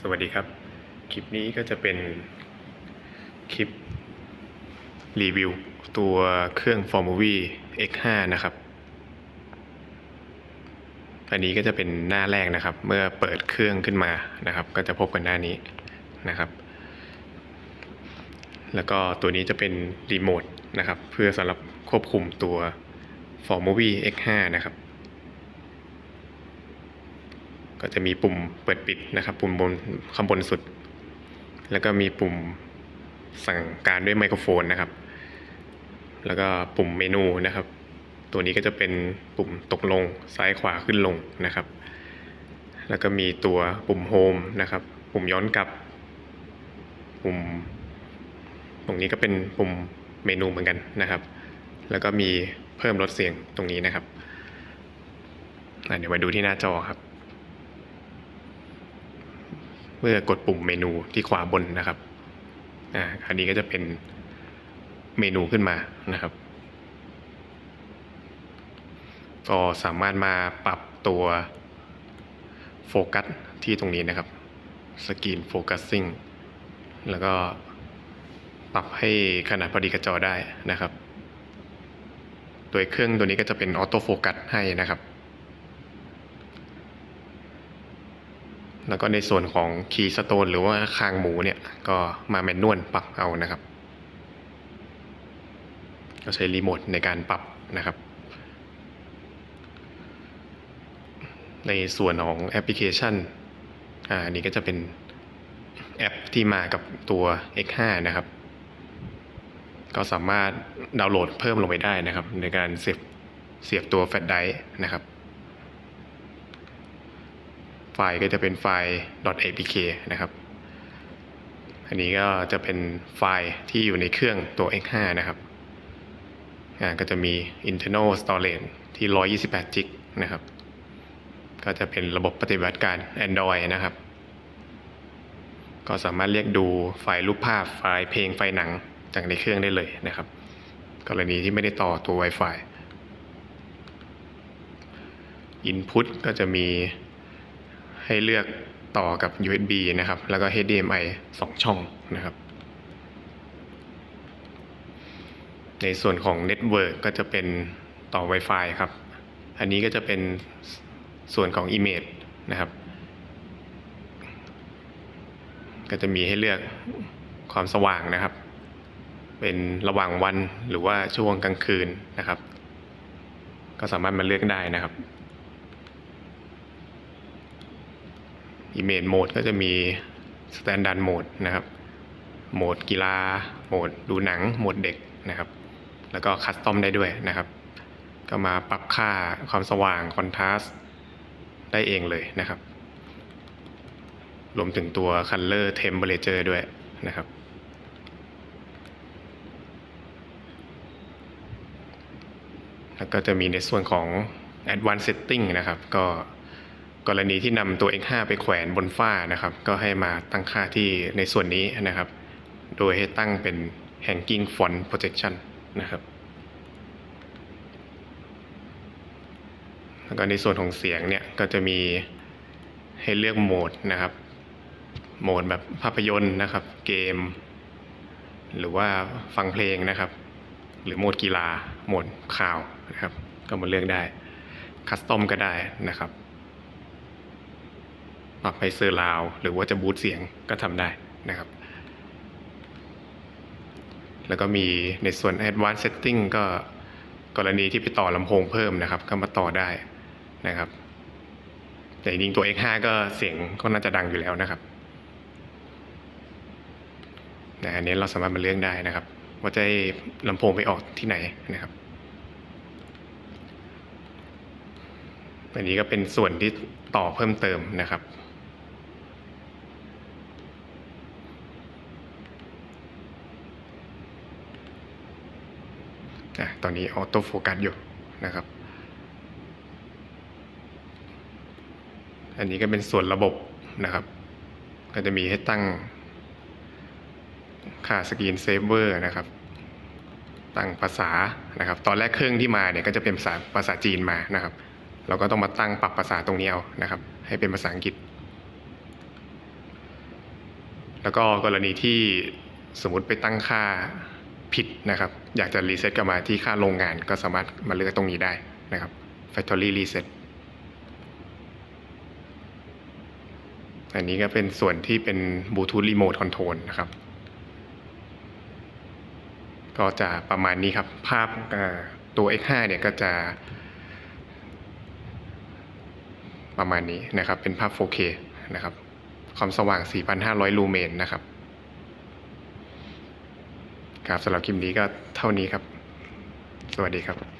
สวัสดีครับ คลิปนี้ก็จะเป็นคลิปรีวิวตัวเครื่อง f o r m o v i X5 นะครับ อันนี้ก็จะเป็นหน้าแรกนะครับ เมื่อเปิดเครื่องขึ้นมานะครับ ก็จะพบกันหน้านี้นะครับ แล้วก็ตัวนี้จะเป็นรีโมทนะครับ เพื่อสำหรับควบคุมตัว f o r m o v i X5 นะครับ ก็จะมีปุ่มเปิดปิดนะครับ ปุ่มบนข้างบนสุด แล้วก็มีปุ่มสั่งการด้วยไมโครโฟนนะครับ แล้วก็ปุ่มเมนูนะครับ ตัวนี้ก็จะเป็นปุ่มตกลงซ้ายขวาขึ้นลงนะครับ แล้วก็มีตัวปุ่มโฮมนะครับ ปุ่มย้อนกลับ ปุ่ม ตรงนี้ก็เป็นปุ่มเมนูเหมือนกันนะครับ แล้วก็มีเพิ่มลดเสียงตรงนี้นะครับเดี๋ยวมาดูที่หน้าจอครับ เมื่อกดปุ่มเมนูที่ขวาบนนะครับอ่าอันนี้ก็จะเป็นเมนูขึ้นมานะครับ ก็สามารถมาปรับตัวโฟกัสที่ตรงนี้นะครับสกรีนโฟกัสซิ่งแล้วก็ปรับให้ขนาดพอดีกับจอได้นะครับ โดยเครื่องตัวนี้ก็จะเป็นออโต้โฟกัสให้นะครับ แล้วก็ในส่วนของคีย์สโตนหรือว่าคางหมูเนี่ย ก็มาแมนนวลปรับเอานะครับ ก็ใช้รีโมทในการปรับนะครับ ในส่วนของแอปพลิเคชันอ่านนี้ก็จะเป็นแอปที่มากับตัว X5 นะครับ ก็สามารถดาวน์โหลดเพิ่มลงไปได้นะครับ ในการเสียบเสียบตัวแฟลชไดรฟ์นะครับ ฟล์ก็จะเป็นไฟล์ .apk นะครับ อันนี้ก็จะเป็นไฟล์ที่อยู่ในเครื่องตัว X5 นะครับ อ่า ก็จะมี internal storage ที่ 128 g b นะครับ ก็จะเป็นระบบปฏิบัติการ Android นะครับ ก็สามารถเรียกดูไฟล์รูปภาพ ไฟล์เพลง ไฟล์หนังจากในเครื่องได้เลยนะครับ กรณีที่ไม่ได้ต่อตัว Wi-Fi Input ก็จะมี ให้เลือกต่อกับ USB นะครับ แล้วก็ HDMI 2 ช่องนะครับ ในส่วนของ Network ก็จะเป็นต่อ Wi-Fi ครับ อันนี้ก็จะเป็นส่วนของ Image นะครับ ก็จะมีให้เลือกความสว่างนะครับ เป็นระหว่างวันหรือว่าช่วงกลางคืนนะครับ ก็สามารถมาเลือกได้นะครับ Image Mode ก็จะมี Standard Mode นะครับ โหมดกีฬา โหมดดูหนัง โหมดเด็กนะครับ แล้วก็คัสตอมได้ด้วยนะครับ ก็มาปรับค่าความสว่างคอนทราสต์ได้เองเลยนะครับ รวมถึงตัว Color Temperature ด้วยนะครับแล้วก็จะมีในส่วนของ Advanced Setting นะครับ ก็ กรณีที่นำตัว X5 ไปแขวนบนฝ้านะครับ ก็ให้มาตั้งค่าที่ในส่วนนี้นะครับ โดยให้ตั้งเป็น Hanging Font Projection นะครับแล้วก็ในส่วนของเสียงเนี่ยก็จะมีให้เลือกโหมดนะครับ โหมดแบบภาพยนตร์นะครับ เกม หรือว่าฟังเพลงนะครับ หรือโหมดกีฬาโหมดข่าวนะครับ ก็มาเลือกได้คัสตอมก็ได้นะครับ ปรับให้เซอร์ราวหรือว่าจะบูตเสียงก็ทำได้นะครับ แล้วก็มีในส่วน Advanced Setting ก็กรณีที่ไปต่อลำโพงเพิ่มนะครับ ก็มาต่อได้นะครับ แต่จริงตัว X5 ก็เสียงก็น่าจะดังอยู่แล้วนะครับนะอันนี้เราสามารถมาเลือกได้นะครับ ว่าจะให้ลำโพงไปออกที่ไหนนะครับอันนี้ก็เป็นส่วนที่ต่อเพิ่มเติมนะครับ อะตอนนี้ออโต้โฟกัสอยู่นะครับ อันนี้ก็เป็นส่วนระบบนะครับ ก็จะมีให้ตั้งค่าสกรีนเซฟเวอร์นะครับ ตั้งภาษานะครับ ตอนแรกเครื่องที่มาเนี่ยก็จะเป็นภาษาภาษาจีนมานะครับ เราก็ต้องมาตั้งปรับภาษาตรงนี้เอานะครับ ให้เป็นภาษาอังกฤษ แล้วก็กรณีที่สมมติไปตั้งค่า นะครับอยากจะรีเซ็ตกลับมาที่ค่าโรงงานก็สามารถมาเลือกตรงนี้ได้นะครับ Factory Reset อันนี้ก็เป็นส่วนที่เป็นบลูทูธรีโมทคอนโทรลนะครับ ก็จะประมาณนี้ครับ ภาพตัว X5 เนี่ยก็จะประมาณนี้นะครับ เป็นภาพ 4K นะครับ ความสว่าง 4,500 ลูเมนนะครับ ครับสำหรับคลิปนี้ก็เท่านี้ครับ สวัสดีครับ